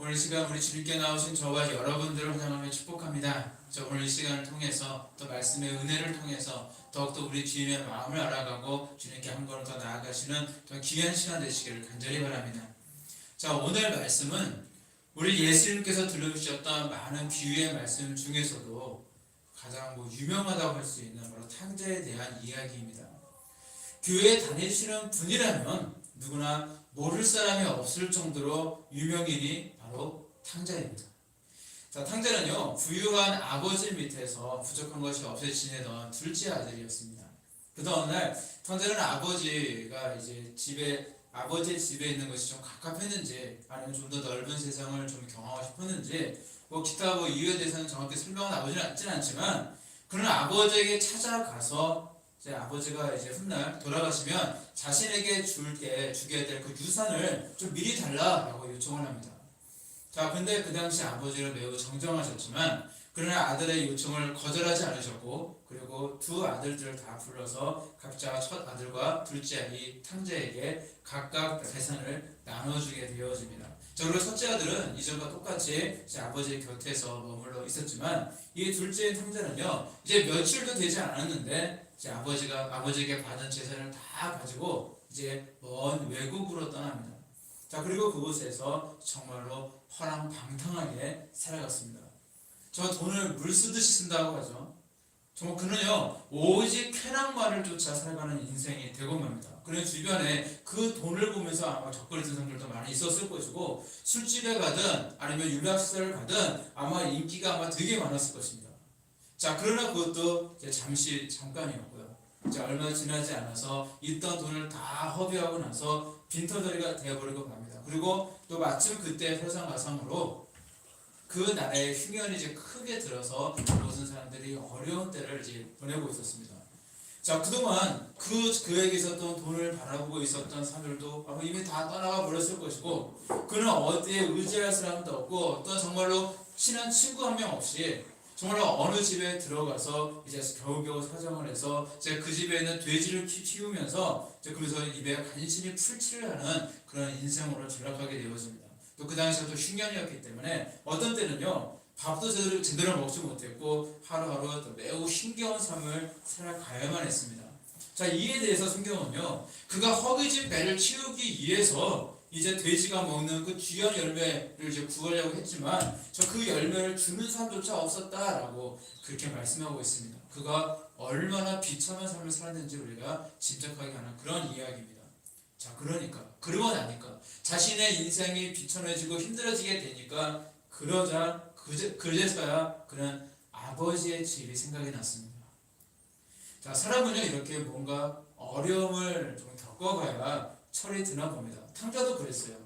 오늘 이 시간 우리 주님께 나오신 저와 여러분들을 환영하며 축복합니다. 저 오늘 이 시간을 통해서 또 말씀의 은혜를 통해서 더욱더 우리 주님의 마음을 알아가고 주님께 한 걸음 더 나아가시는 또 귀한 시간 되시기를 간절히 바랍니다. 자 오늘 말씀은 우리 예수님께서 들려주셨던 많은 비유의 말씀 중에서도 가장 뭐 유명하다고 할 수 있는 바로 탕자에 대한 이야기입니다. 교회에 다니시는 분이라면 누구나 모를 사람이 없을 정도로 유명인이 바로 탕자입니다. 자, 탕자는요, 부유한 아버지 밑에서 부족한 것이 없이 지내던 둘째 아들이었습니다. 그러던 어느 날, 탕자는 아버지가 이제 집에, 아버지의 집에 있는 것이 좀 갑갑했는지, 아니면 좀 더 넓은 세상을 좀 경험하고 싶었는지, 뭐 기타 뭐 이유에 대해서는 정확히 설명은 아버지는 않지는 않지만, 그는 아버지에게 찾아가서 이제 아버지가 이제 훗날 돌아가시면 자신에게 줄게 주게 될 그 유산을 좀 미리 달라라고 요청을 합니다. 자, 근데 그 당시 아버지는 매우 정정하셨지만 그러나 아들의 요청을 거절하지 않으셨고 그리고 두 아들들을 다 불러서 각자 첫 아들과 둘째 아이 탕자에게 각각 재산을 나눠주게 되어집니다. 자, 그리고 첫째 아들은 이전과 똑같이 이제 아버지의 곁에서 머물러 있었지만 이 둘째 탕자는요 이제 며칠도 되지 않았는데 이제 아버지가 아버지에게 받은 재산을 다 가지고 이제 먼 외국으로 떠납니다. 자 그리고 그곳에서 정말로 허랑방탕하게 살아갔습니다. 저 돈을 물 쓰듯이 쓴다고 하죠. 정말 그는요 오직 쾌락만을 쫓아 살아가는 인생이 되고 맙니다. 그런 주변에 그 돈을 보면서 아마 적거리던 사람들도 많이 있었을 것이고 술집에 가든 아니면 유락시설을 가든 아마 인기가 아마 되게 많았을 것입니다. 자 그러나 그것도 잠시 잠깐이었고요. 이제 얼마 지나지 않아서 있던 돈을 다 허비하고 나서 빈터저리가 되어버리고 맙니다. 그리고 또 마침 그때 설상가상으로 그 나라의 흉년이 이제 크게 들어서 모든 사람들이 어려운 때를 이제 보내고 있었습니다. 자 그동안 그 그에게 있었던 돈을 바라보고 있었던 사람들도 아마 이미 다 떠나가 버렸을 것이고 그는 어디에 의지할 사람도 없고 또 정말로 친한 친구 한 명 없이 정말로 어느 집에 들어가서 이제 겨우겨우 사정을 해서 이제 그 집에 있는 돼지를 키- 키우면서 이제 그래서 입에 간신히 풀칠을 하는 그런 인생으로 전락하게 되어집니다. 또 그 당시에 또 흉년이었기 때문에 어떤 때는요 밥도 제대로, 제대로 먹지 못했고 하루하루 또 매우 힘겨운 삶을 살아가야만 했습니다. 자 이에 대해서 성경은요 그가 허기진 배를 치우기 위해서 이제 돼지가 먹는 그 귀한 열매를 이제 구하려고 했지만 저 그 열매를 주는 사람조차 없었다라고 그렇게 말씀하고 있습니다. 그가 얼마나 비참한 삶을 살았는지 우리가 짐작하게 하는 그런 이야기입니다. 자, 그러니까 그러고 나니까 자신의 인생이 비천해지고 힘들어지게 되니까 그러자 그제, 그제서야 그는 아버지의 집이 생각이 났습니다. 자, 사람은요 이렇게 뭔가 어려움을 좀 겪어가야 철이 드나 봅니다. 탕자도 그랬어요.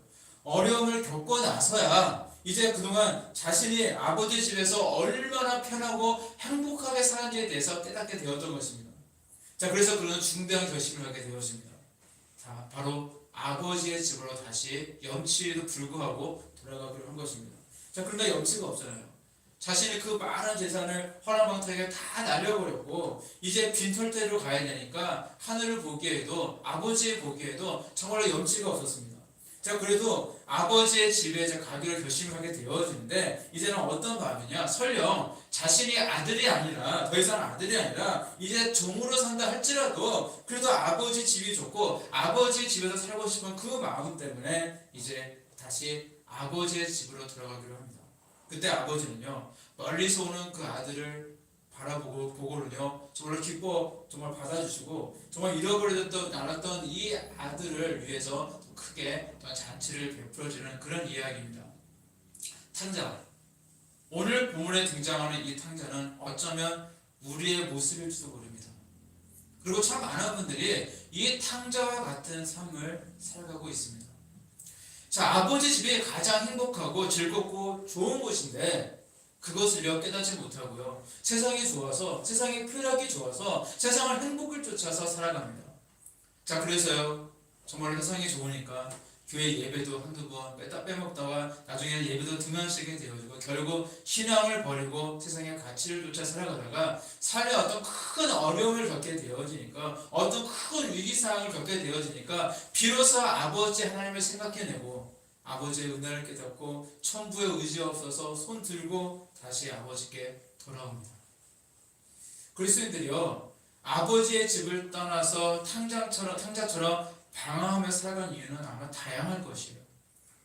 어려움을 겪고 나서야 이제 그동안 자신이 아버지 집에서 얼마나 편하고 행복하게 사는지에 대해서 깨닫게 되었던 것입니다. 자, 그래서 그는 중대한 결심을 하게 되었습니다. 자, 바로 아버지의 집으로 다시 염치에도 불구하고 돌아가기로 한 것입니다. 자, 그런데 염치가 없잖아요. 자신이 그 많은 재산을 허랑방탕하게 다 날려버렸고 이제 빈털대로 가야 되니까 하늘을 보기에도 아버지의 보기에도 정말로 염치가 없었습니다. 자 그래도 아버지의 집에 가기로 결심하게 되어지는데 이제는 어떤 마음이냐 설령 자신이 아들이 아니라 더 이상 아들이 아니라 이제 종으로 산다 할지라도 그래도 아버지 집이 좋고 아버지 집에서 살고 싶은 그 마음 때문에 이제 다시 아버지의 집으로 들어가기로. 그때 아버지는요 멀리서 오는 그 아들을 바라보고 보고는요 정말 기뻐 정말 받아주시고 정말 잃어버렸던 알았던 이 아들을 위해서 또 크게 또 잔치를 베풀어주는 그런 이야기입니다. 탕자 오늘 본문에 등장하는 이 탕자는 어쩌면 우리의 모습일지도 모릅니다. 그리고 참 많은 분들이 이 탕자와 같은 삶을 살아가고 있습니다. 자, 아버지 집이 가장 행복하고 즐겁고 좋은 곳인데 그것을요 깨닫지 못하고요. 세상이 좋아서 세상의 쾌락이 좋아서 세상을 행복을 쫓아서 살아갑니다. 자, 그래서요. 정말 세상이 좋으니까 교회 예배도 한두 번 빼다 빼먹다가 나중에 예배도 등한시게 되어지고 결국 신앙을 버리고 세상의 가치를 쫓아 살아가다가 삶에 어떤 큰 어려움을 겪게 되어지니까 어떤 큰 위기 상황을 겪게 되어지니까 비로소 아버지 하나님을 생각해내고 아버지의 은혜를 깨닫고 천부의 의지 없어서 손 들고 다시 아버지께 돌아옵니다. 그리스도인들이요 아버지의 집을 떠나서 탕자처럼 탕자처럼 방황하며 살아간 이유는 아마 다양할 것이에요.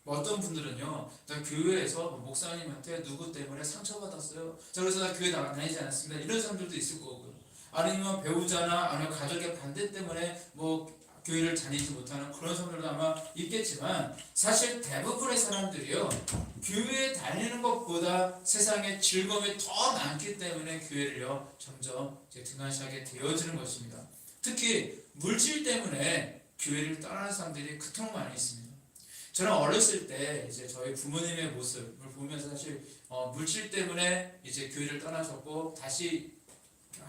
뭐 어떤 분들은요, 나 교회에서 뭐 목사님한테 누구 때문에 상처받았어요. 자, 그래서 나 교회 나 다니지 않았습니다. 이런 사람들도 있을 거고요. 아니면 배우자나 아니면 가족의 반대 때문에 뭐 교회를 다니지 못하는 그런 사람들도 아마 있겠지만 사실 대부분의 사람들이요 교회에 다니는 것보다 세상에 즐거움이 더 많기 때문에 교회를요 점점 이제 등한시하게 되어지는 것입니다. 특히 물질 때문에 교회를 떠나는 사람들이 그토록 많이 있습니다. 저는 어렸을 때 이제 저희 부모님의 모습을 보면서 사실 어, 물질 때문에 이제 교회를 떠나셨고 다시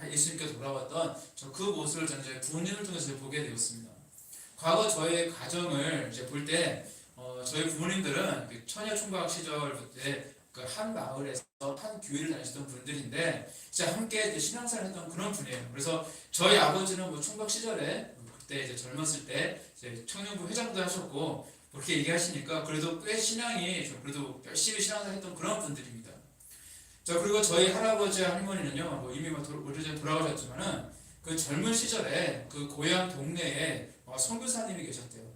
예수님께 돌아왔던 저 그 모습을 저는 이제 부모님을 통해서 보게 되었습니다. 과거 저의 가정을 이제 볼때 어, 저희 부모님들은 그 처녀 총각 시절부터 그한 마을에서 한 교회를 다니시던 분들인데 진짜 함께 신앙생활 했던 그런 분이에요. 그래서 저희 아버지는 뭐 총각 시절에 그때 이제 젊었을 때 이제 청년부 회장도 하셨고 그렇게 얘기하시니까 그래도 꽤 신앙이 좀 그래도 열심히 신앙생활 했던 그런 분들입니다. 자 그리고 저희 할아버지 할머니는요 뭐 이미 뭐 돌- 오래전에 돌아가셨지만은 그 젊은 시절에 그 고향 동네에 어, 선교사님이 계셨대요.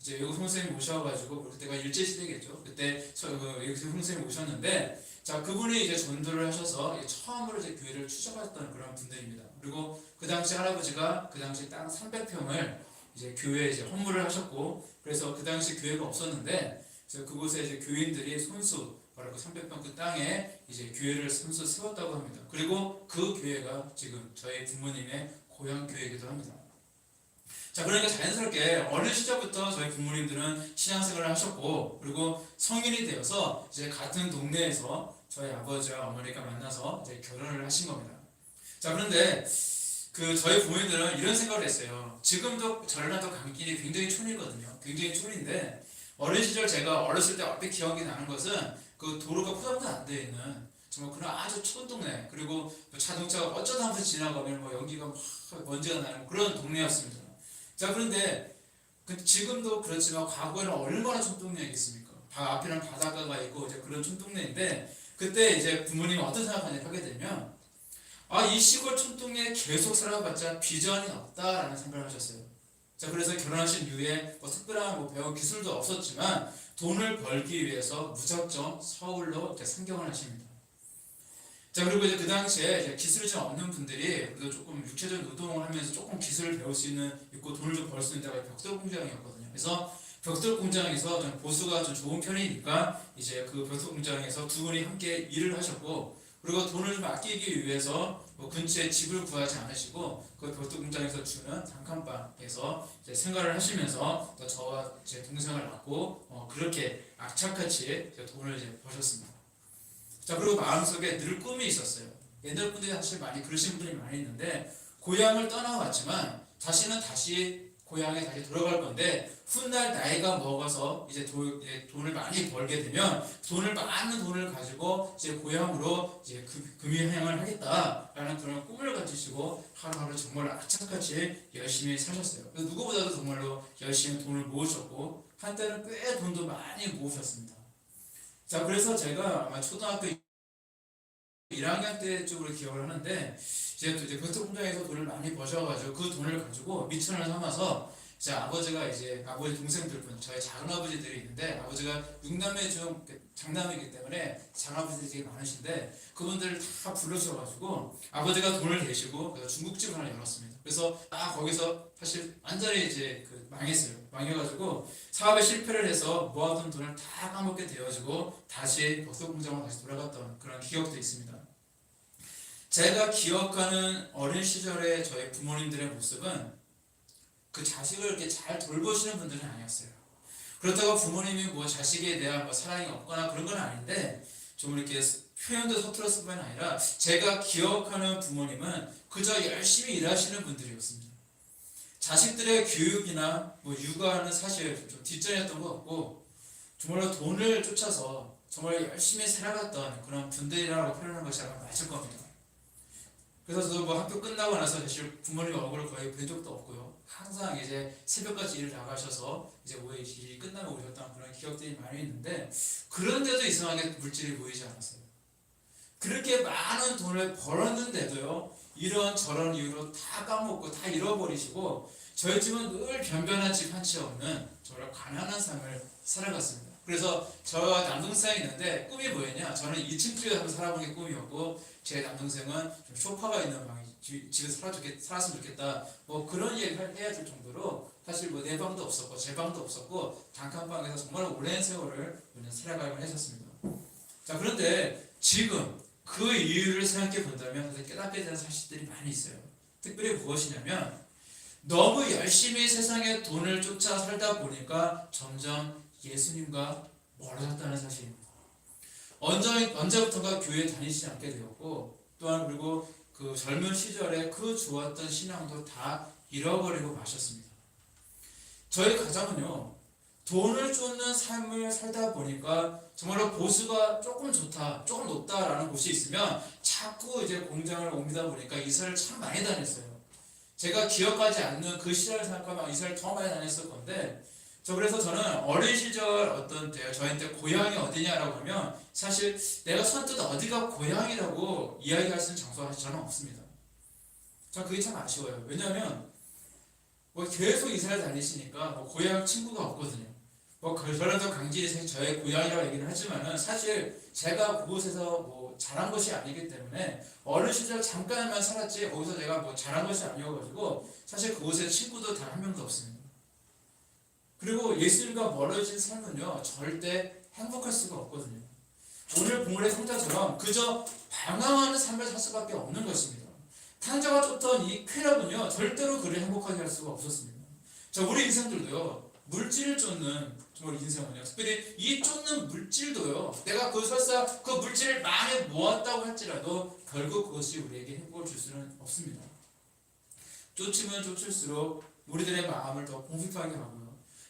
이제 외국 선생님 오셔가지고 그때가 일제 시대겠죠. 그때 서- 그 외국 선생님 오셨는데 자 그분이 이제 전도를 하셔서 처음으로 이제 교회를 추적하셨던 그런 분들입니다. 그리고 그 당시 할아버지가 그 당시 땅 300평을 이제 교회에 이제 헌물을 하셨고 그래서 그 당시 교회가 없었는데 그래서 그곳에 이제 교인들이 손수 바로 그 300평 그 땅에 이제 교회를 손수 세웠다고 합니다. 그리고 그 교회가 지금 저희 부모님의 고향 교회이기도 합니다. 자, 그러니까 자연스럽게 어린 시절부터 저희 부모님들은 신앙생활을 하셨고, 그리고 성인이 되어서 이제 같은 동네에서 저희 아버지와 어머니가 만나서 이제 결혼을 하신 겁니다. 자, 그런데 그 저희 부모님들은 이런 생각을 했어요. 지금도 전라도 강길이 굉장히 촌이거든요. 굉장히 촌인데, 어린 시절 제가 어렸을 때 앞에 기억이 나는 것은 그 도로가 포장도 안 되어 있는 정말 그런 아주 촌 동네, 그리고 뭐 자동차가 어쩌다 한번 지나가면 뭐 연기가 막 먼지가 나는 그런 동네였습니다. 자 그런데 그 지금도 그렇지만 과거에는 얼마나 촌 동네였겠습니까? 바 앞에는 바닷가가 있고 이제 그런 촌 동네인데 그때 이제 부모님이 어떤 생각을 하게 되면 아 이 시골 촌동네에 계속 살아봤자 비전이 없다라는 생각을 하셨어요. 자 그래서 결혼하신 이후에 뭐 특별한 뭐 배운 기술도 없었지만 돈을 벌기 위해서 무작정 서울로 상경을 하십니다. 자 그리고 이제 그 당시에 이제 기술이 좀 없는 분들이 그래도 조금 육체적 노동을 하면서 조금 기술을 배울 수 있는 있고 돈을 좀 벌 수 있는 데가 벽돌 공장이었거든요. 그래서 벽돌 공장에서 좀 보수가 좀 좋은 편이니까 이제 그 벽돌 공장에서 두 분이 함께 일을 하셨고 그리고 돈을 좀 아끼기 위해서 뭐 근처에 집을 구하지 않으시고 그 벽돌 공장에서 주는 단칸방에서 이제 생활을 하시면서 또 저와 제 동생을 낳고 어 그렇게 악착같이 이제 돈을 이제 버셨습니다. 자 그리고 마음속에 늘 꿈이 있었어요. 옛날 분들이 사실 많이 그러신 분들이 많이 있는데 고향을 떠나왔지만 자신은 다시 고향에 다시 돌아갈 건데 훗날 나이가 먹어서 이제, 도, 이제 돈을 많이 벌게 되면 돈을 많은 돈을 가지고 이제 고향으로 이제 금- 금유행을 하겠다라는 그런 꿈을 가지시고 하루하루 정말 악착같이 열심히 사셨어요. 누구보다도 정말로 열심히 돈을 모으셨고 한때는 꽤 돈도 많이 모으셨습니다. 자 그래서 제가 아마 초등학교 1학년 때 쪽으로 기억을 하는데 이제 또 이제 벽돌 공장에서 돈을 많이 버셔가지고 그 돈을 가지고 미천을 삼아서 제 아버지가 이제 아버지 동생들 분 저희 작은 아버지들이 있는데 아버지가 6남매 중 장남이기 때문에 장아버지들이 많으신데 그분들을 다 불러주셔가지고 아버지가 돈을 대시고 중국집을 하나 열었습니다. 그래서 딱 거기서 사실 완전히 이제 그 망했어요. 망해가지고 사업에 실패를 해서 모아둔 돈을 다 까먹게 되어지고 다시 벽돌 공장으로 다시 돌아갔던 그런 기억도 있습니다. 제가 기억하는 어린 시절의 저희 부모님들의 모습은 그 자식을 이렇게 잘 돌보시는 분들은 아니었어요. 그렇다고 부모님이 뭐 자식에 대한 뭐 사랑이 없거나 그런 건 아닌데 좀 이렇게 표현도 서툴었을 뿐만 아니라 제가 기억하는 부모님은 그저 열심히 일하시는 분들이었습니다. 자식들의 교육이나 뭐 육아는 사실 좀 뒷전이었던 것 같고 정말로 돈을 쫓아서 정말 열심히 살아갔던 그런 분들이라고 표현하는 것이 아마 맞을 겁니다. 그래서 저도 뭐 학교 끝나고 나서 사실 부모님 얼굴을 거의 뵌 적도 없고요. 항상 이제 새벽까지 일을 나가셔서 이제 오후에 일이 끝나면 오셨던 그런 기억들이 많이 있는데 그런데도 이상하게 물질이 보이지 않았어요. 그렇게 많은 돈을 벌었는데도요. 이런 저런 이유로 다 까먹고 다 잃어버리시고 저희 집은 늘 변변한 집 한 채 없는 정말 가난한 삶을 살아갔습니다. 그래서 저와 남동생이 있는데 꿈이 뭐였냐? 저는 2층 집에 한번 살아보는 게 꿈이었고 제 남동생은 좀 소파가 있는 집- 집에 살았으면 좋겠다. 뭐 그런 얘기를 해야 될 정도로 사실 뭐 내 방도 없었고 제 방도 없었고 단칸방에서 정말 오랜 세월을 살아가곤 했었습니다. 자 그런데 지금 그 이유를 생각해 본다면 깨닫게 되는 사실들이 많이 있어요. 특별히 무엇이냐면 너무 열심히 세상에 돈을 쫓아 살다 보니까 점점 예수님과 멀어졌다는 사실입니다. 언제, 언제부턴가 교회 다니지 않게 되었고 또한 그리고 그 젊은 시절에 그 좋았던 신앙도 다 잃어버리고 마셨습니다. 저희 가정은요 돈을 쫓는 삶을 살다 보니까 정말로 보수가 조금 좋다, 조금 높다라는 곳이 있으면 자꾸 이제 공장을 옮기다 보니까 이사를 참 많이 다녔어요. 제가 기억하지 않는 그 시절을 생각하면 이사를 더 많이 다녔을 건데 저 그래서 저는 어린 시절 어떤 때 저한테 고향이 어디냐라고 하면 사실 내가 선뜻 어디가 고향이라고 이야기할 수 있는 장소가 저는 없습니다. 전 그게 참 아쉬워요. 왜냐하면 뭐 계속 이사를 다니시니까 뭐 고향 친구가 없거든요. 뭐 그러라도 강진이 저의 고향이라고 얘기는 하지만은 사실 제가 그곳에서 뭐 자란 것이 아니기 때문에 어린 시절 잠깐만 살았지 거기서 제가 뭐 자란 것이 아니어가지고 사실 그곳에 친구도 단 한 명도 없습니다. 그리고 예수님과 멀어진 삶은요 절대 행복할 수가 없거든요. 오늘 본문의 성자처럼 그저 방황하는 삶을 살 수밖에 없는 것입니다. 탕자가 쫓던 이 쾌락은요 절대로 그를 행복하게 할 수가 없었습니다. 자 우리 인생들도요 물질을 쫓는 정말 인생은요 특별히 이 쫓는 물질도요 내가 그 설사 그 물질을 많이 모았다고 할지라도 결국 그것이 우리에게 행복을 줄 수는 없습니다. 쫓으면 쫓을수록 우리들의 마음을 더 공핍하게 하고요.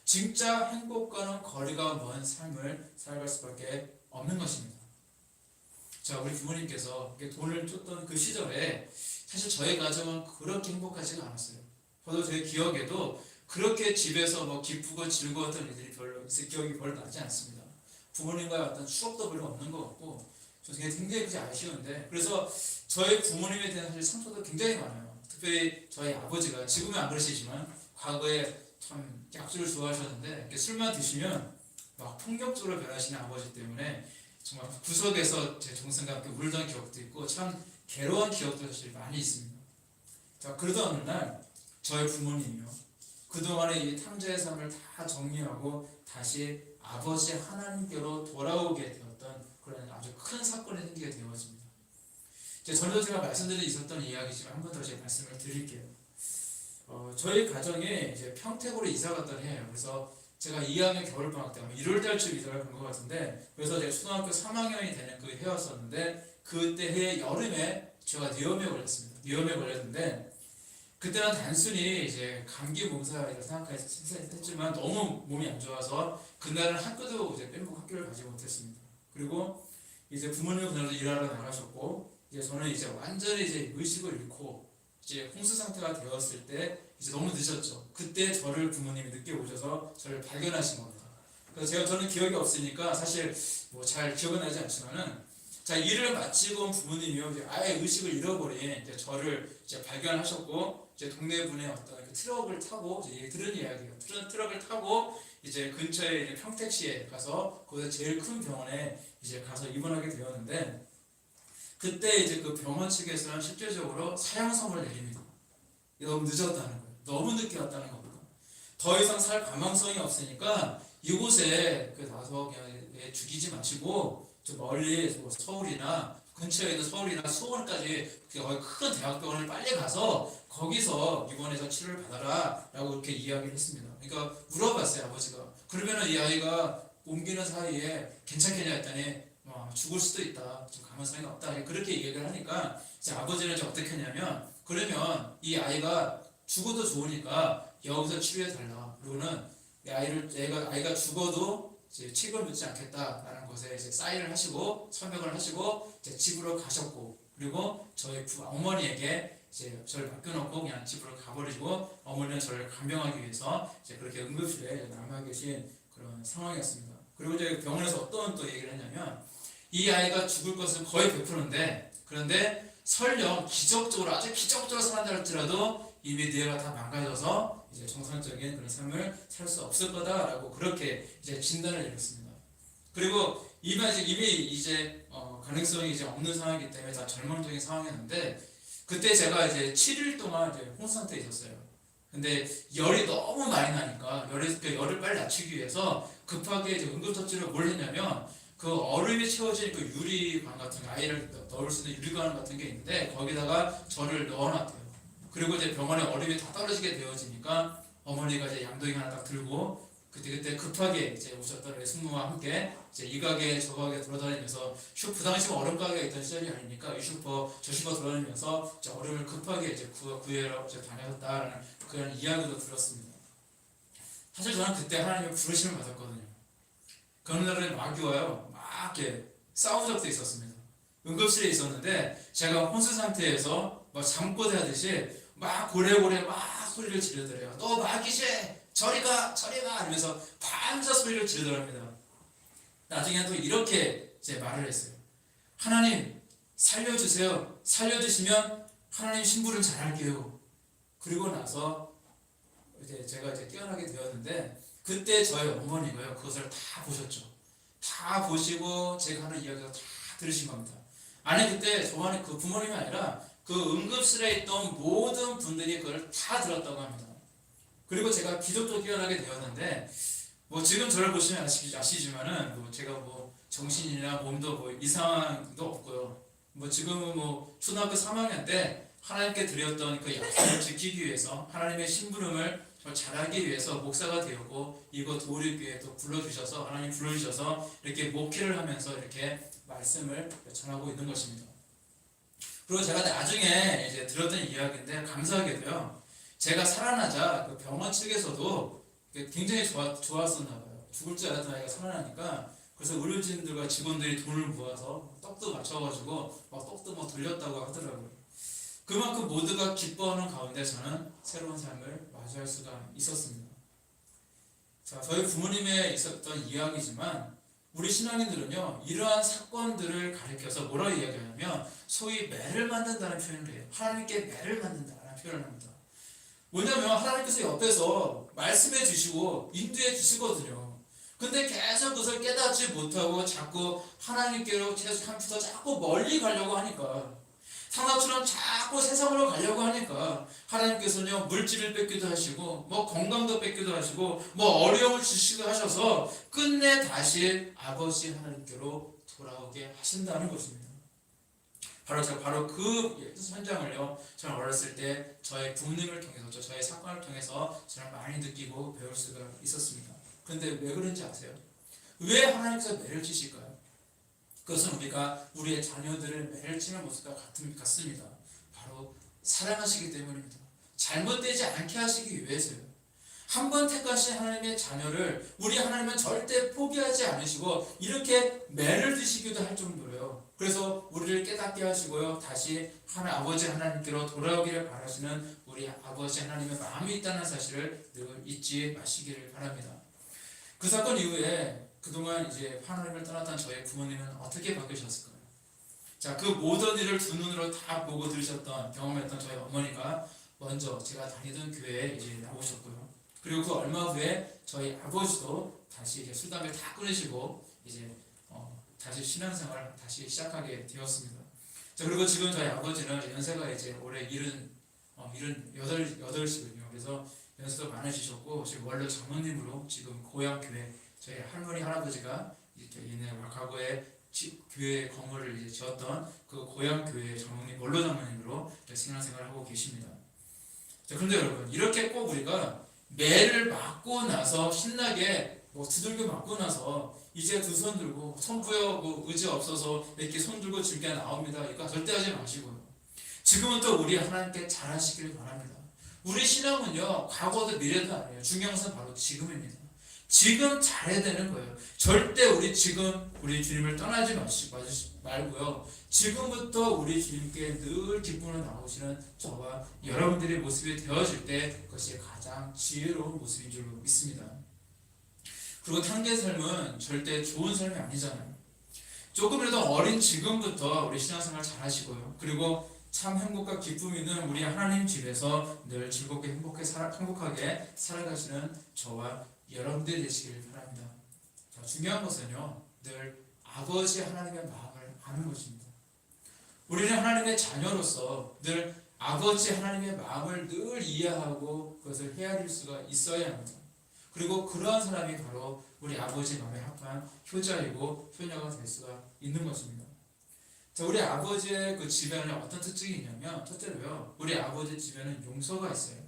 진짜 행복과는 거리가 먼 삶을 살아갈 수밖에 없는 것입니다. 자, 우리 부모님께서 돈을 쫓던 그 시절에 사실 저희 가정은 그렇게 행복하지가 않았어요. 저도 제 기억에도 그렇게 집에서 뭐 기쁘고 즐거웠던 일들이 별로 기억이 별로 나지 않습니다. 부모님과의 어떤 추억도 별로 없는 것 같고 저는 굉장히 그게 아쉬운데 그래서 저희 부모님에 대한 사실 상처도 굉장히 많아요. 특별히 저희 아버지가 지금은 안 그러시지만 과거에 참 약주를 좋아하셨는데 술만 드시면 막 폭력적으로 변하시는 아버지 때문에 정말 구석에서 제 동생과 함께 울던 기억도 있고 참 괴로운 기억도 사실 많이 있습니다. 자 그러던 어느 날 저희 부모님이요 그동안의 이 탐자의 삶을 다 정리하고 다시 아버지 하나님께로 돌아오게 되었던 그런 아주 큰 사건이 생기게 되어집니다. 이제 전에도 제가 말씀드린 있었던 이야기지만 한 번 더 제가 말씀을 드릴게요. 어, 저희 가정이 이제 평택으로 이사 갔던 해예요. 그래서 제가 2학년 겨울 방학 때 아마 1월 달쯤 이사를 간 것 같은데 그래서 제가 초등학교 3학년이 되는 그 해였었는데 그때 해 여름에 제가 뇌염에 걸렸습니다. 뇌염에 걸렸는데 그때는 단순히 이제 감기 몸살이라고 생각했지만 너무 몸이 안 좋아서 그날은 학교도 이제 빼먹고 학교를 가지 못했습니다. 그리고 이제 부모님은 그날도 일하러 나가셨고 이제 저는 이제 완전히 이제 의식을 잃고 이제 홍수 상태가 되었을 때 이제 너무 늦었죠. 그때 저를 부모님이 늦게 오셔서 저를 발견하신 겁니다. 그래서 제가 저는 기억이 없으니까 사실 뭐 잘 기억은 나지 않지만은 자 일을 마치고 온 부모님이요 이제 아예 의식을 잃어버린 이제 저를 이제 발견하셨고 이제 동네 분의 어떤 그 트럭을 타고 이제 들은 이야기예요. 트럭, 트럭을 타고 이제 근처에 이제 평택시에 가서 거기서 제일 큰 병원에 이제 가서 입원하게 되었는데 그때 이제 그 병원 측에서는 실질적으로 사형선을 내립니다. 너무 늦었다는 거예요. 너무 늦게 왔다는 겁니다. 더 이상 살 가망성이 없으니까 이곳에 그 나서 그냥 애 죽이지 마시고 좀 멀리 뭐 서울이나 근처에 있는 서울이나 수원까지 큰 대학병원을 빨리 가서 거기서 입원해서 치료를 받아라 라고 이렇게 이야기를 했습니다. 그러니까 물어봤어요 아버지가. 그러면은 이 아이가 옮기는 사이에 괜찮겠냐 했더니 어, 죽을 수도 있다. 좀 가만성이 없다. 그렇게 얘기를 하니까 이제 아버지는 이제 어떻게 했냐면 그러면 이 아이가 죽어도 좋으니까 여기서 치료해 달라. 그리고는 이 아이를 애가 아이가 죽어도 이제 책임을 묻지 않겠다라는 것에 이제 사인을 하시고 서명을 하시고 이제 집으로 가셨고 그리고 저희 부 어머니에게 이제 저를 맡겨놓고 그냥 집으로 가버리고 어머니는 저를 간병하기 위해서 이제 그렇게 응급실에 남아 계신 그런 상황이었습니다. 그리고 이제 병원에서 어떤 또 얘기를 했냐면 이 아이가 죽을 것은 거의 100%인데 그런데 설령 기적적으로 아주 기적적으로 살아날 할지라도 이미 뇌가 다 망가져서 이제 정상적인 그런 삶을 살 수 없을 거다라고 그렇게 이제 진단을 내렸습니다. 그리고 이미 이미 이제 어, 가능성이 이제 없는 상황이기 때문에 다 절망적인 상황이었는데 그때 제가 이제 7일 동안 이제 홍수 상태에 있었어요. 근데 열이 너무 많이 나니까 열을 그 열을 빨리 낮추기 위해서 급하게 이제 응급처치를 뭘 했냐면 그 얼음이 채워진 그 유리관 같은 거, 아이를 넣- 넣을 수 있는 유리관 같은 게 있는데 거기다가 저를 넣어놨대요. 그리고 이제 병원에 얼음이 다 떨어지게 되어지니까 어머니가 이제 양동이 하나 딱 들고 그때 그때 급하게 이제 오셨던 승무와 함께 이제 이 가게 저 가게 돌아다니면서 슈퍼 당시 얼음 가게가 있던 시절이 아니니까 이 슈퍼 저 슈퍼 돌아다니면서 이제 얼음을 급하게 이제 구, 구해러 이제 다녔다라는 그런 이야기도 들었습니다. 사실 저는 그때 하나님의 부르심을 받았거든요. 그 어느 날은 마귀와요 막 이렇게 싸운 적도 있었습니다. 응급실에 있었는데 제가 혼수 상태에서 막 잠꼬대 하듯이 막 고래고래 막 소리를 지르더래요. 너 마귀시 저리 가 저리 가 이러면서 밤새 소리를 지르더랍니다. 나중에 또 이렇게 이제 말을 했어요. 하나님 살려주세요. 살려주시면 하나님 신부를 잘할게요. 그리고 나서 이제 제가 이제 깨어나게 되었는데 그때 저희 어머니가요 그것을 다 보셨죠. 다 보시고 제가 하는 이야기가 다 들으신 겁니다. 아니 그때 저만의 그 부모님이 아니라 그 응급실에 있던 모든 분들이 그걸 다 들었다고 합니다. 그리고 제가 기적도 깨어나게 되었는데 뭐 지금 저를 보시면 아시, 아시지만은 뭐 제가 뭐 정신이나 몸도 뭐 이상도 없고요. 뭐 지금은 뭐 초등학교 3학년 때 하나님께 드렸던 그 약속을 지키기 위해서 하나님의 심부름을 더 잘하기 위해서 목사가 되었고 이곳 도우리교회 또 불러주셔서 하나님 불러주셔서 이렇게 목회를 하면서 이렇게 말씀을 전하고 있는 것입니다. 그리고 제가 나중에 이제 들었던 이야기인데 감사하게도요. 제가 살아나자 그 병원 측에서도 굉장히 좋아, 좋았었나 봐요. 죽을 줄 알았던 아이가 살아나니까 그래서 의료진들과 직원들이 돈을 모아서 떡도 맞춰가지고 막 떡도 막 돌렸다고 하더라고요. 그만큼 모두가 기뻐하는 가운데 저는 새로운 삶을 맞이할 수가 있었습니다. 자, 저희 부모님의 있었던 이야기지만 우리 신앙인들은요 이러한 사건들을 가리켜서 뭐라고 이야기하냐면 소위 매를 만든다는 표현을 해요. 하나님께 매를 만든다는 표현을 합니다. 뭐냐면 하나님께서 옆에서 말씀해 주시고 인도해 주시거든요. 근데 계속 그것을 깨닫지 못하고 자꾸 하나님께로 계속 한푸서 자꾸 멀리 가려고 하니까 상아처럼 자꾸 세상으로 가려고 하니까 하나님께서는요 물질을 뺏기도 하시고 뭐 건강도 뺏기도 하시고 뭐 어려움을 주시기도 하셔서 끝내 다시 아버지 하나님께로 돌아오게 하신다는 것입니다. 바로 제가 바로 그 현장을요 저는 어렸을 때 저의 부모님을 통해서 저의 사건을 통해서 저는 많이 느끼고 배울 수가 있었습니다. 그런데 왜 그런지 아세요? 왜 하나님께서 매를 치실까요? 그것은 우리가 우리의 자녀들을 매를 치는 모습과 같은, 같습니다. 바로 사랑하시기 때문입니다. 잘못되지 않게 하시기 위해서요. 한 번 택하신 하나님의 자녀를 우리 하나님은 절대 포기하지 않으시고 이렇게 매를 드시기도 할 정도로요. 그래서 우리를 깨닫게 하시고요. 다시 하나 아버지 하나님께로 돌아오기를 바라시는 우리 아버지 하나님의 마음이 있다는 사실을 늘 잊지 마시기를 바랍니다. 그 사건 이후에 그동안 이제 하나님을 떠났던 저희 부모님은 어떻게 바뀌셨을까요? 자, 그 모든 일을 두 눈으로 다 보고 들으셨던 경험했던 저희 어머니가 먼저 제가 다니던 교회에 이제 나오셨고요. 그리고 그 얼마 후에 저희 아버지도 다시 이제 술 담배 다 끊으시고 이제 어, 다시 신앙생활 다시 시작하게 되었습니다. 자, 그리고 지금 저희 아버지는 연세가 이제 올해 일은 어, 일은 여덟 여덟시거든요. 그래서 연세도 많으시셨고 지금 원래 장모님으로 지금 고향 교회 저희 할머니 할아버지가 이렇게 얘네 과거에 지- 교회 건물을 이제 지었던 그 고향 교회 장모님 원로 장모님으로 신앙생활을 하고 계십니다. 자, 그런데 여러분 이렇게 꼭 우리가 매를 맞고 나서 신나게 뭐 두들겨 맞고 나서 이제 두 손 들고 손부여 뭐 의지 없어서 이렇게 손 들고 즐겨 나옵니다. 이거 절대 하지 마시고요. 지금은 또 우리 하나님께 잘하시길 바랍니다. 우리 신앙은요 과거도 미래도 아니에요. 중요한 것은 바로 지금입니다. 지금 잘해야 되는 거예요. 절대 우리 지금 우리 주님을 떠나지 마시고 말고요. 지금부터 우리 주님께 늘 기쁨으로 나오시는 저와 여러분들의 모습이 되어질 때 그것이 가장 지혜로운 모습인 줄 믿습니다. 그리고 탕계 삶은 절대 좋은 삶이 아니잖아요. 조금이라도 어린 지금부터 우리 신앙생활 잘 하시고요. 그리고 참 행복과 기쁨 있는 우리 하나님 집에서 늘 즐겁게 행복하게 살아가시는 저와 여러분들이 되시길 바랍니다. 자, 중요한 것은요, 늘 아버지 하나님의 마음을 아는 것입니다. 우리는 하나님의 자녀로서 늘 아버지 하나님의 마음을 늘 이해하고 그것을 헤아릴 수가 있어야 합니다. 그리고 그러한 사람이 바로 우리 아버지 마음에 합한 효자이고 효녀가 될 수가 있는 것입니다. 자, 우리 아버지의 그 집에는 어떤 특징이 있냐면 첫째로요. 우리 아버지 집에는 용서가 있어요.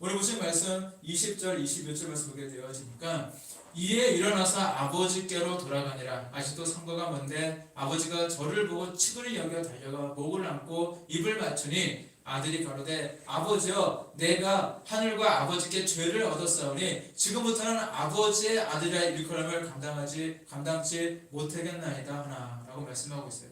오늘 보신 말씀 20절, 21절 말씀 보게 되어지니까 이에 일어나서 아버지께로 돌아가니라 아직도 선거가 먼데 아버지가 저를 보고 치근히 여겨 달려가 목을 안고 입을 맞추니 아들이 가로되 아버지여 내가 하늘과 아버지께 죄를 얻었사오니 지금부터는 아버지의 아들이라 일컬음을 감당하지 감당치 못하겠나이다 하나라고 말씀하고 있어요.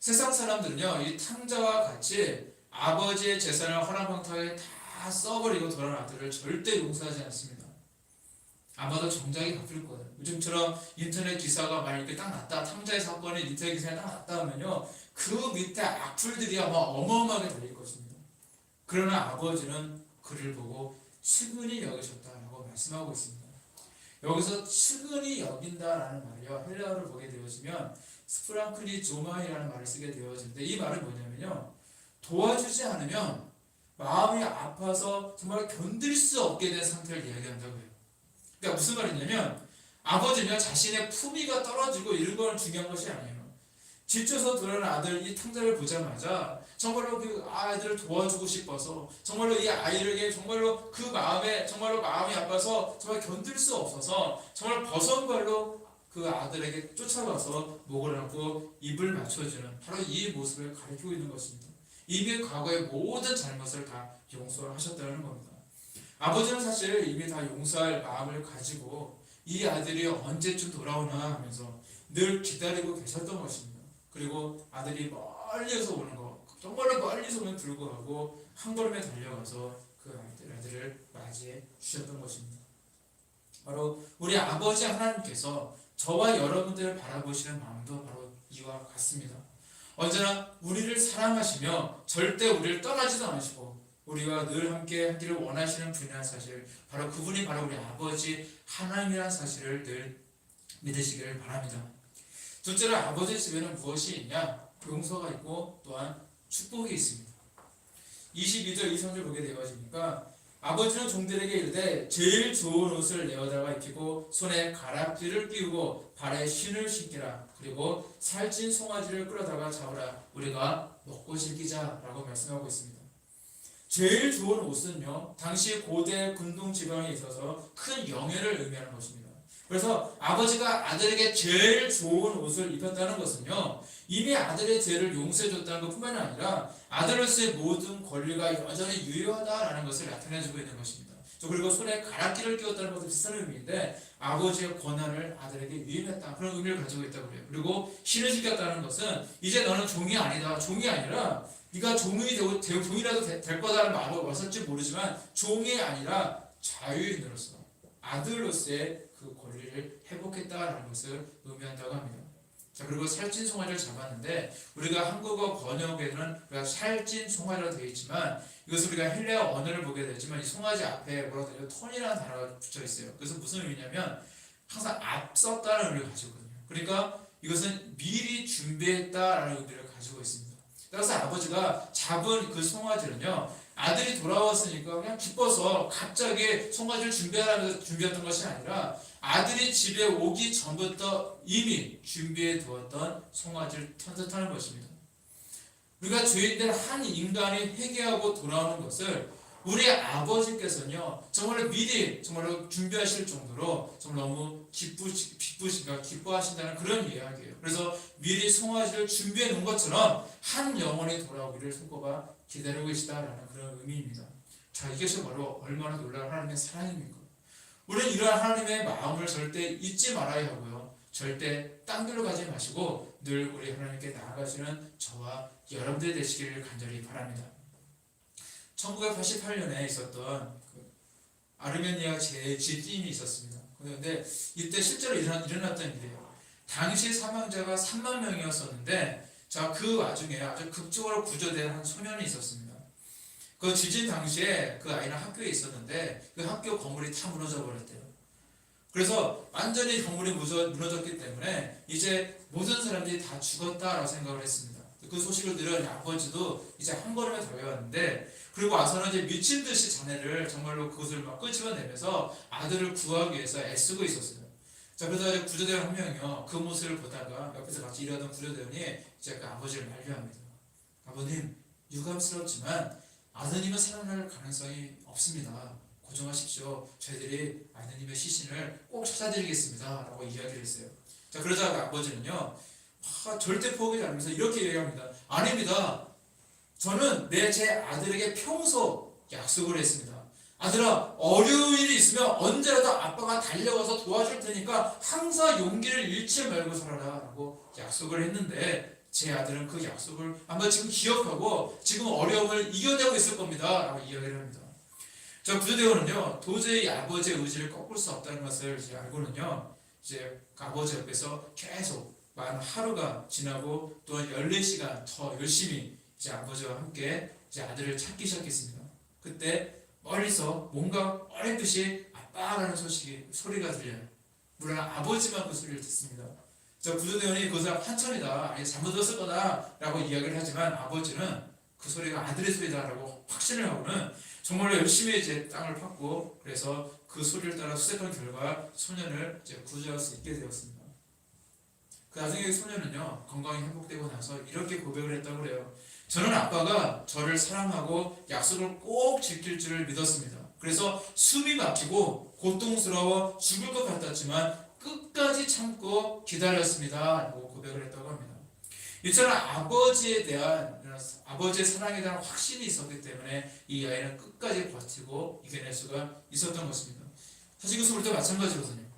세상 사람들은요 이 탕자와 같이 아버지의 재산을 허랑방탕하게 다 써버리고 돌아온 아들을 절대 용서하지 않습니다. 아마도 정작이 바뀔 거예요. 요즘처럼 인터넷 기사가 막 이렇게 딱 났다, 탕자의 사건이 인터넷 기사에 딱 났다 하면요, 그 밑에 악플들이 아마 어마어마하게 달릴 것입니다. 그러나 아버지는 그를 보고 측은히 여기셨다라고 말씀하고 있습니다. 여기서 측은히 여긴다라는 말이요, 헬라어를 보게 되어지면 스프랑클리 조마이라는 말을 쓰게 되어지는데 이 말은 뭐냐면요, 도와주지 않으면 마음이 아파서 정말 견딜 수 없게 된 상태를 이야기한다고요. 그러니까 무슨 말이냐면 아버지는 자신의 품위가 떨어지고 이런 건 중요한 것이 아니에요. 지쳐서 들어온 아들 이 탕자를 보자마자 정말로 그 아이들을 도와주고 싶어서 정말로 이 아이에게 정말로 그 마음에 정말로 마음이 아파서 정말 견딜 수 없어서 정말 버선발로 그 아들에게 쫓아가서 목을 안고 입을 맞춰주는 바로 이 모습을 가리키고 있는 것입니다. 이미 과거의 모든 잘못을 다 용서를 하셨다는 겁니다. 아버지는 사실 이미 다 용서할 마음을 가지고 이 아들이 언제쯤 돌아오나 하면서 늘 기다리고 계셨던 것입니다. 그리고 아들이 멀리서 오는 거, 정말로 멀리서 오면 불구하고 한 걸음에 달려가서 그 아들, 아들을 맞이해 주셨던 것입니다. 바로 우리 아버지 하나님께서 저와 여러분들을 바라보시는 마음도 바로 이와 같습니다. 언제나 우리를 사랑하시며 절대 우리를 떠나지도 않으시고 우리와 늘 함께 하기를 원하시는 분이라는 사실 바로 그분이 바로 우리 아버지 하나님이라는 사실을 늘 믿으시기를 바랍니다. 둘째로 아버지 집에는 무엇이 있냐? 용서가 있고 또한 축복이 있습니다. 22절 23절 보게 되어지니까 아버지는 종들에게 이르되 제일 좋은 옷을 내어다가 입히고 손에 가락지를 끼우고 발에 신을 신기라 그리고 살찐 송아지를 끌어다가 잡으라 우리가 먹고 즐기자라고 말씀하고 있습니다. 제일 좋은 옷은요 당시 고대 군동 지방에 있어서 큰 영예를 의미하는 것입니다. 그래서 아버지가 아들에게 제일 좋은 옷을 입혔다는 것은요 이미 아들의 죄를 용서해줬다는 것뿐만 아니라 아들로서의 모든 권리가 여전히 유효하다라는 것을 나타내주고 있는 것입니다. 그리고 손에 가락기를 끼웠다는 것도 비슷한 의미인데 아버지의 권한을 아들에게 위임했다 그런 의미를 가지고 있다고 그래요. 그리고 신을 지켰다는 것은 이제 너는 종이 아니다 종이 아니라 네가 종이 되고 종이라도 될 거다라는 말을 왔을지 모르지만 종이 아니라 자유인으로서 아들로서의 그 권리를 회복했다라는 것을 의미한다고 합니다. 자 그리고 살찐 송아지를 잡았는데 우리가 한국어 번역에는 우리가 살찐 송아지라고 되어 있지만 이것을 우리가 헬레어 언어를 보게 되지만 이 송아지 앞에 뭐라고 되죠? 턴이라는 단어가 붙여 있어요. 그래서 무슨 의미냐면 항상 앞섰다는 의미를 가지고 있거든요. 그러니까 이것은 미리 준비했다라는 의미를 가지고 있습니다. 따라서 아버지가 잡은 그 송아지는요 아들이 돌아왔으니까 그냥 기뻐서 갑자기 송아지를 준비하라면서 준비했던 것이 아니라 아들이 집에 오기 전부터 이미 준비해 두었던 송아지를 턴뜻하는 것입니다. 우리가 죄인된 한 인간이 회개하고 돌아오는 것을 우리 아버지께서는요 정말로 미리 정말로 준비하실 정도로 정말 너무 기쁘시, 기쁘시가 기뻐하신다는 그런 이야기예요. 그래서 미리 송아지를 준비해 놓은 것처럼 한 영혼이 돌아오기를 손꼽아 기다리고 계시다라는 그런 의미입니다. 자 이것이 바로 얼마나 놀라운 하나님의 사랑입니까? 우리는 이러한 하나님의 마음을 절대 잊지 말아야 하고요. 절대 딴 길로 가지 마시고 늘 우리 하나님께 나아가시는 저와 여러분들 되시기를 간절히 바랍니다. 1988년에 있었던 그 아르메니아 재집임이 있었습니다. 그런데 이때 실제로 일어났, 일어났던 일이에요. 당시 사망자가 3만 명이었었는데 자 그 와중에 아주 극적으로 구조된 한 소년이 있었습니다. 그 지진 당시에 그 아이는 학교에 있었는데 그 학교 건물이 다 무너져 버렸대요. 그래서 완전히 건물이 무너- 무너졌기 때문에 이제 모든 사람들이 다 죽었다라고 생각을 했습니다. 그 소식을 들은 아버지도 이제 한 걸음에 달려왔는데 그리고 와서는 이제 미친 듯이 자네를 정말로 그것을 막 끄집어내면서 아들을 구하기 위해서 애쓰고 있었어요. 자 그러다 구조대원 한 명이요 그 모습을 보다가 옆에서 같이 일하던 구조대원이 이제 그 아버지를 만류합니다. 아버님 유감스럽지만 아드님은 살아날 가능성이 없습니다. 고정하십시오. 저희들이 아드님의 시신을 꼭 찾아드리겠습니다.라고 이야기를 했어요. 자 그러자 아버지는요 아, 절대 포기하지 않으면서 이렇게 얘기합니다. 아닙니다. 저는 내 제 아들에게 평소 약속을 했습니다. 아들아 어려운 일이 있으면 언제라도 아빠가 달려가서 도와줄 테니까 항상 용기를 잃지 말고 살아라 라고 약속을 했는데 제 아들은 그 약속을 아마 지금 기억하고 지금 어려움을 이겨내고 있을 겁니다 라고 이야기를 합니다. 자 구조대원은요 도저히 아버지의 의지를 꺾을 수 없다는 것을 이제 알고는요 이제 그 아버지 옆에서 계속 만 하루가 지나고 또한 14시간 더 열심히 이제 아버지와 함께 이제 아들을 찾기 시작했습니다. 그때 멀리서 뭔가 어렴풋이 아빠라는 소식이 소리가 들려요. 물론 아버지만 그 소리를 듣습니다. 저 구조대원이 그것을 한참이다, 아니 잘못 들었을 거다 라고 이야기를 하지만 아버지는 그 소리가 아들의 소리다라고 확신을 하고는 정말로 열심히 이제 땅을 팠고 그래서 그 소리를 따라 수색한 결과 소년을 이제 구조할 수 있게 되었습니다. 그 나중에 그 소년은요 건강이 회복되고 나서 이렇게 고백을 했다고 그래요. 저는 아빠가 저를 사랑하고 약속을 꼭 지킬 줄을 믿었습니다. 그래서 숨이 막히고 고통스러워 죽을 것 같았지만 끝까지 참고 기다렸습니다. 라고 고백을 했다고 합니다. 이처럼 아버지에 대한 아버지의 사랑에 대한 확신이 있었기 때문에 이 아이는 끝까지 버티고 이겨낼 수가 있었던 것입니다. 사실 그것은 우리도 마찬가지거든요.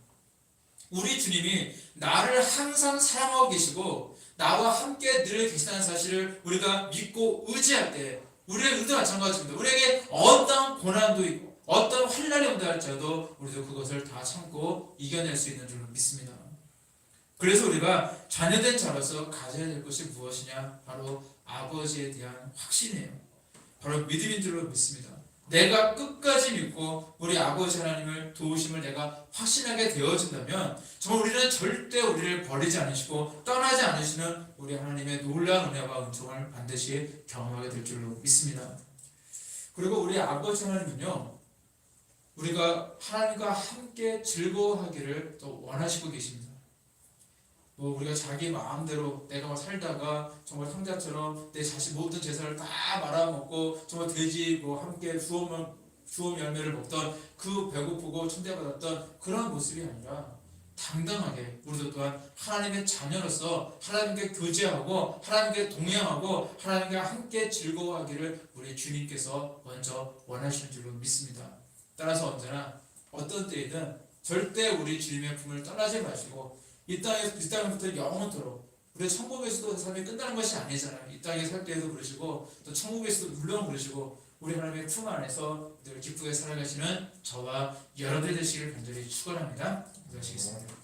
우리 주님이 나를 항상 사랑하고 계시고 나와 함께 늘 계시다는 사실을 우리가 믿고 의지할 때 우리의 의도 마찬가지입니다. 우리에게 어떤 고난도 있고 어떤 환란이 온다 할지라도 우리도 그것을 다 참고 이겨낼 수 있는 줄로 믿습니다. 그래서 우리가 자녀된 자로서 가져야 될 것이 무엇이냐? 바로 아버지에 대한 확신이에요. 바로 믿음인 줄로 믿습니다. 내가 끝까지 믿고 우리 아버지 하나님을 도우심을 내가 확신하게 되어진다면 정말 우리는 절대 우리를 버리지 않으시고 떠나지 않으시는 우리 하나님의 놀라운 은혜와 은총을 반드시 경험하게 될 줄로 믿습니다. 그리고 우리 아버지 하나님은요, 우리가 하나님과 함께 즐거워하기를 또 원하시고 계십니다. 뭐 우리가 자기 마음대로 내가 뭐 살다가 정말 상자처럼 내 자신 모든 재산을 다 말아먹고 정말 돼지 뭐 함께 수업 수업 열매를 먹던 그 배고프고 천대받았던 그런 모습이 아니라 당당하게 우리도 또한 하나님의 자녀로서 하나님께 교제하고 하나님께 동행하고 하나님과 함께 즐거워하기를 우리 주님께서 먼저 원하시는 줄로 믿습니다. 따라서 언제나 어떤 때이든 절대 우리 주님의 품을 떠나지 마시고 이 땅에서 이 땅부터 영원토록 우리 천국에서도 삶이 끝나는 것이 아니잖아요. 이 땅에 살 때에도 그러시고 또 천국에서도 물론 그러시고 우리 하나님의 품 안에서 늘 기쁘게 살아가시는 저와 여러분들 되시기를 간절히 축원합니다. 기도하시겠습니다.